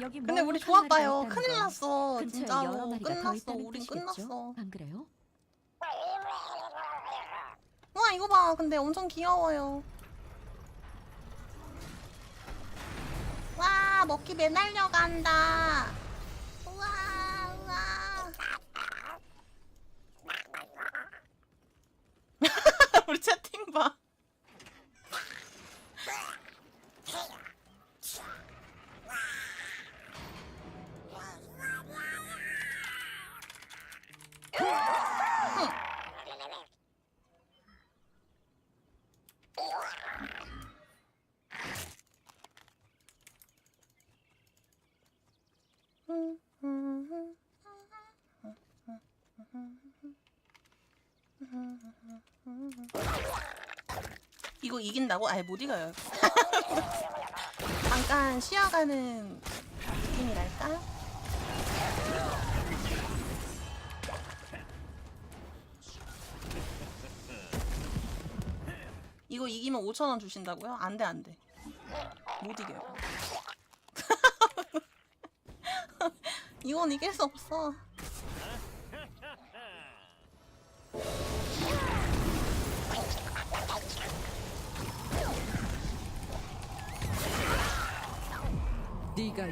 여기 근데 뭐 우리 조합 봐요. 있다는 큰일 건 났어. 진짜로 끝났어. 뜻이겠죠? 끝났어. 안 그래요? 와 이거 봐. 근데 엄청 귀여워요. 와 먹기 매날려 간다. 우와 우와. 우리 채팅 봐. 이거 이긴다고? 아예 못 이겨요. 잠깐 쉬어가는 느낌이랄까? 이거 이기면 5천원 주신다고요? 안 돼, 안 돼. 못 이겨요. 이건 이길 수 없어.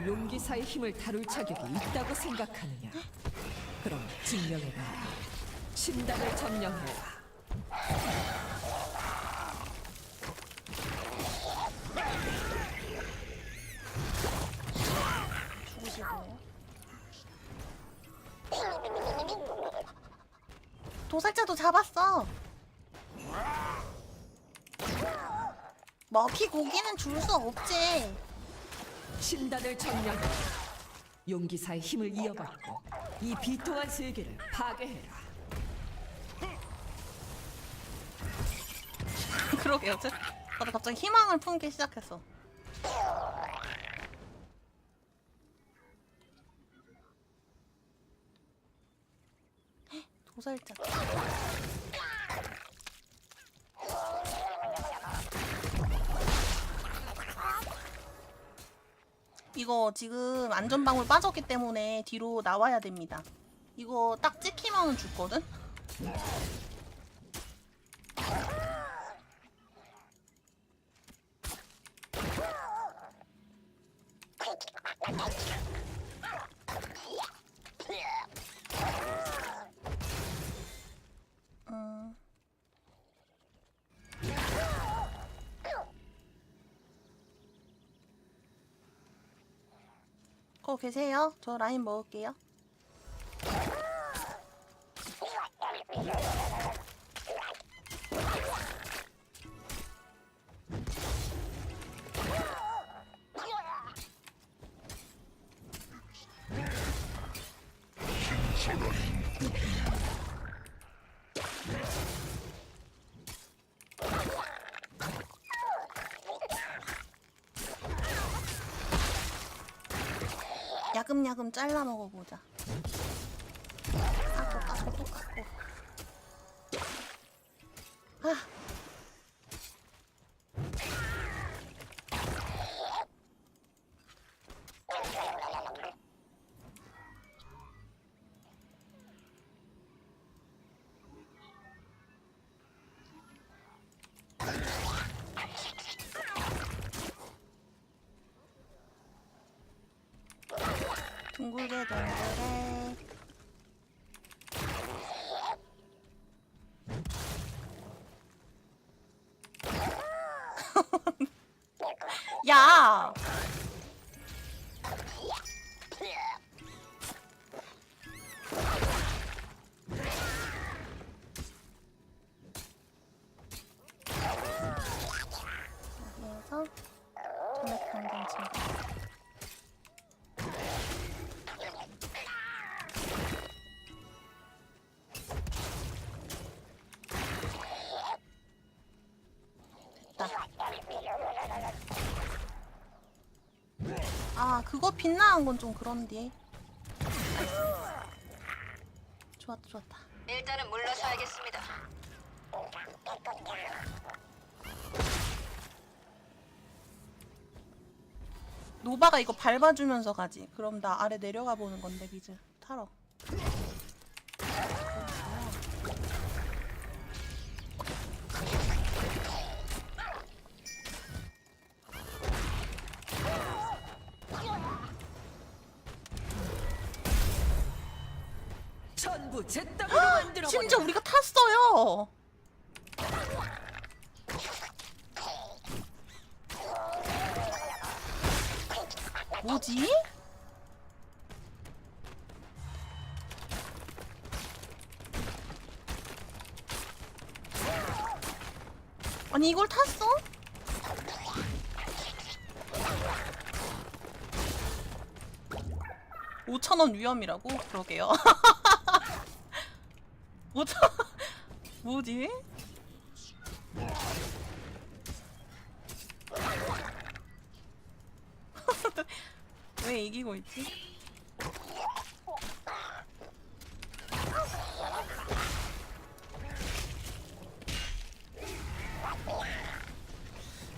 용기사의 힘을 다룰 자격이 있다고 생각하느냐? 그럼 증명해봐. 신단을 점령해라. 죽으시고요. 도살자도 잡았어. 먹이 고기는 줄 수 없지. 신단을 점령해라. 용기사의 힘을 이어받고 이 비통한 세계를 파괴해라. 그러게요. 제- 나도 갑자기 희망을 품기 시작했어. 헉, 도살자. 이거 지금 안전방울 빠졌기 때문에 뒤로 나와야 됩니다. 이거 딱 찍히면 죽거든? 음. 거 계세요? 저 라인 먹을게요. 야금야금 잘라 먹어보자. 까고 까고 또. 아. 둥글게. 야! 아, 그거 빛나는 건 좀 그런데. 좋았다, 좋았다. 일단은 물러서야겠습니다. 노바가 이거 밟아주면서 가지. 그럼 나 아래 내려가 보는 건데 미즈 타러. 전부 제 따위로 만들어 심지어 우리가 탔어요. 뭐지? 아니 이걸 탔어? 오천원 위험이라고? 그러게요. 5천 뭐지? 왜 이기고 있지?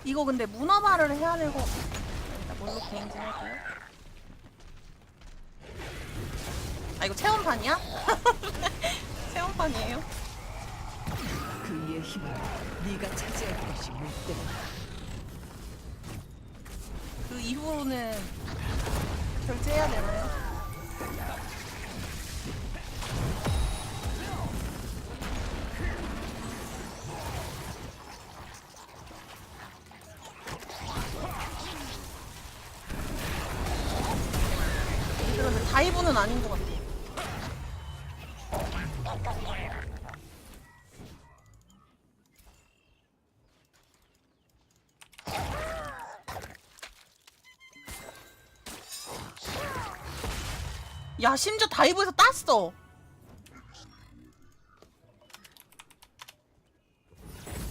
이거 근데 문어발을 해야 되고 일단 뭘로 개인지 할까요? 아 이거 체험판이야? 체험판이에요? 그이의 힘을 네가 차지할 것이 못 된다. 그 이후로는 결제해야 되나요? 그런데 다이브는 아닌 것 같아. 야 심지어 다이브에서 땄어.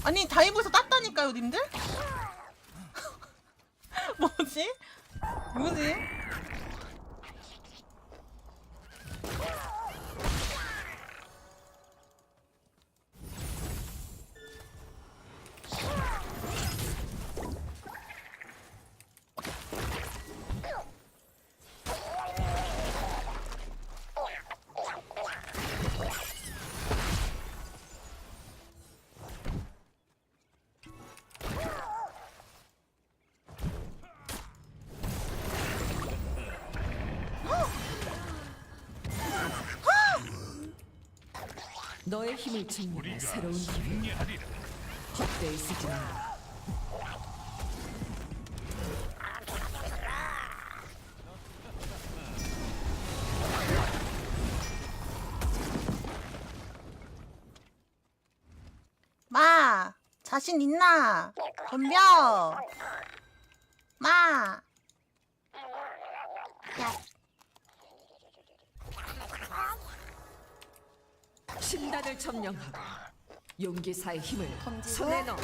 아니 다이브에서 땄다니까요, 님들? 뭐지? 뭐지? 너의 힘을 증명해 새로운 기회. 헛되이 쓰지 마. 마 자신 있나? 덤벼. 마. 야, 신단을 점령하고 용기사의 힘을. 손에 넣어.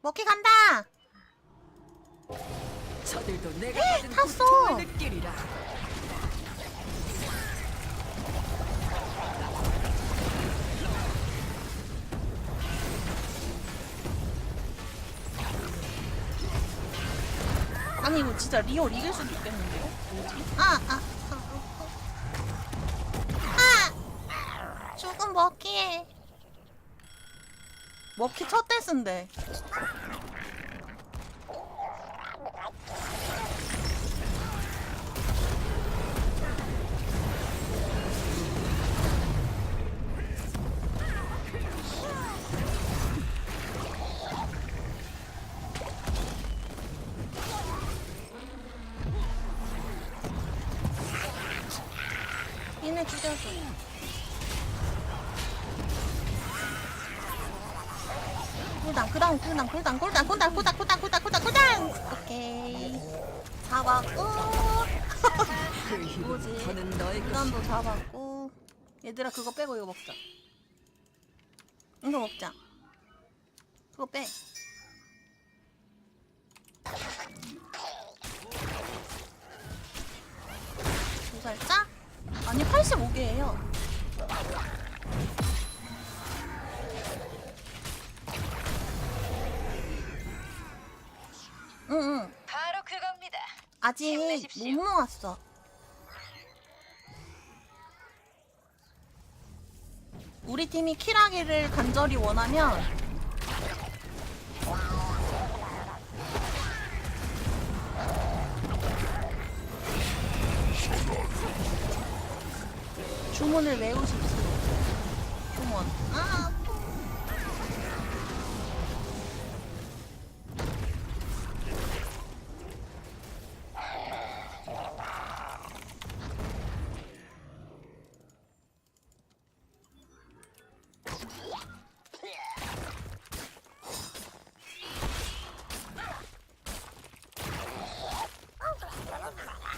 먹기 간다. 저들도 내가 받은 탔어. 고통을 느끼리라. 진짜 리얼 이길 수도 있겠는데요? 뭐지? 아, 아, 아, 아, 아, 죽은 먹기에 먹기 첫 대스인데. 얘네 죽여줘. 굴당, 굴당, 굴당, 굴당, 굴당, 굴당, 굴당, 굴당, 굴당, 굴당, 굴당. 오케이. 잡았고. 그 뭐지? 굴단도 잡았고. 얘들아 그거 빼고 이거 먹자. 이거 먹자. 그거 빼. 두 살짜? 아니 85개예요. 응, 응. 바로 그겁니다. 아직 힘내십시오. 못 모았어. 우리 팀이 키라기를 간절히 원하면 주문을 외우십시오. 주문. 아,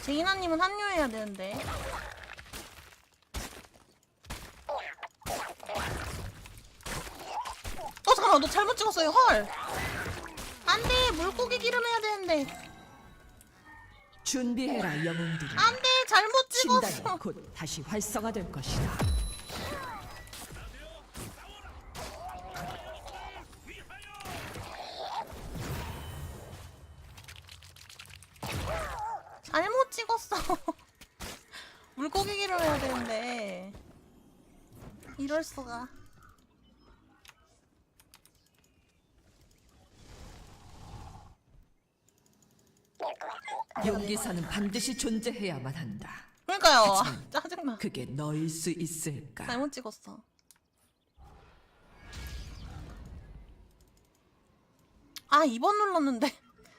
제이나님은 합류해야 되는데. 잠깐만 너 잘못 찍었어요 헐. 안돼 물고기 기름 해야 되는데. 준비해라 영웅들이. 안돼 잘못 찍었어. 곧 다시 활성화될 것이다. 잘못 찍었어. 물고기 기름 해야 되는데. 이럴 수가. 용기사는 반드시 존재해야만 한다. 그러니까요. 하지만 짜증나. 그게 너일 수 있을까? 잘못 찍었어. 아 2번 눌렀는데.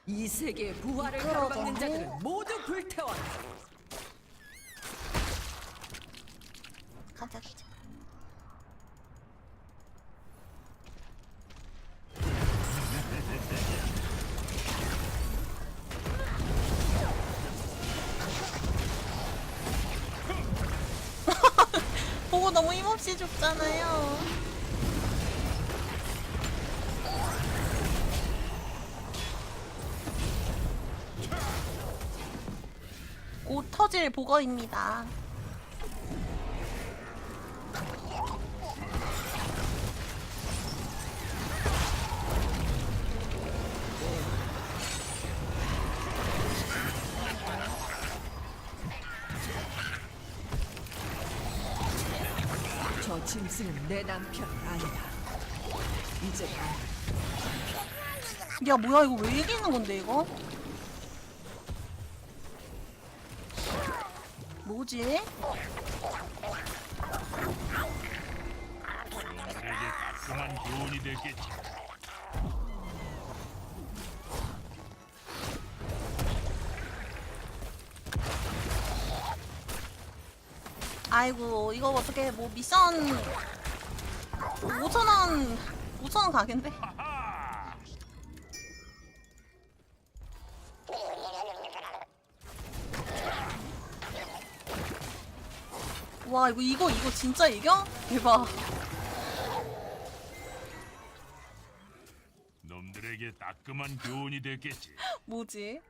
이 세계의 부활을. 가로막는 자들을 모두 불태워라. 가자 가자. 보고 너무 힘없이 죽잖아요. 곧 터질 보거입니다. 짐승은 내 남편 아니다. 이제 나야 뭐야 이거 왜 이기는 건데 이거? 뭐지? 내게 따끔한 교훈이 되겠지. 아이고 이거 어떻게 뭐 미션 5천원 5천원 가겠는데? 와 이거 이거 이거 진짜 이겨? 대박 놈들에게 따끔한 교훈이 되겠지. 뭐지?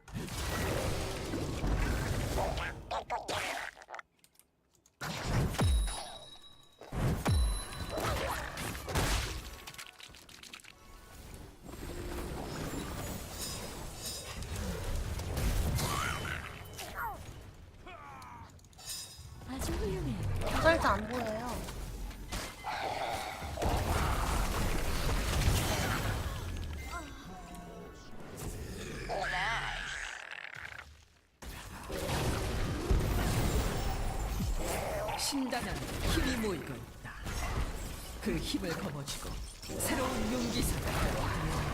신단은 힘이 모이고 있다. 그 힘을 거머쥐고 새로운 용기사가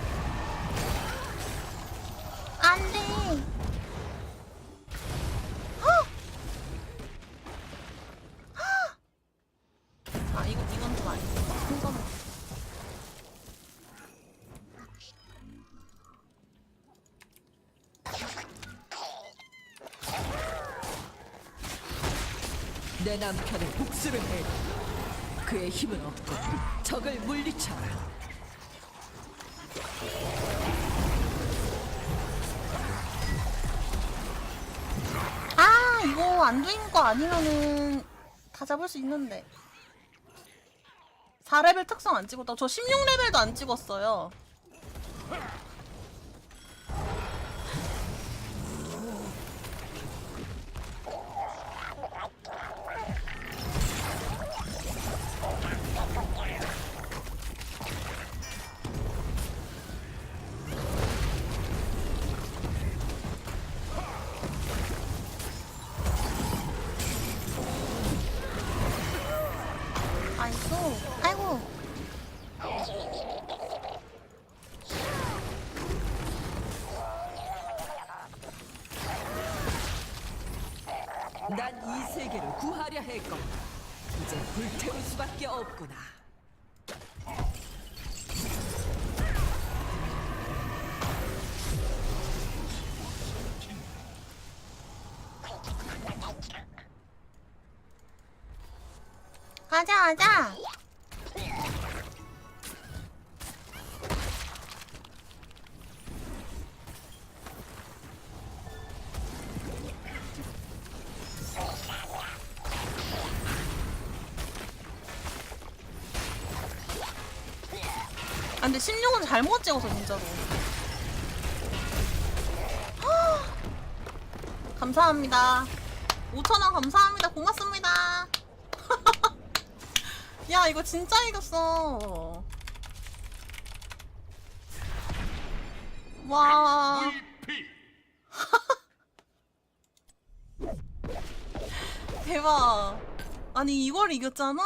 내 남편의 복수를 해. 그의 힘을 얻고 적을 물리쳐라. 아 이거 안두인 거 아니면은 다 잡을 수 있는데 4레벨 특성 안 찍었다 저 16레벨도 안 찍었어요 세계를 구하려 했건 이제 불태울 수밖에 없구나. 가자 가자. 근데 16은 잘못 찍어서 진짜로. 감사합니다. 5천원 감사합니다. 고맙습니다. 야 이거 진짜 이겼어. 와 대박. 아니 이걸 이겼잖아.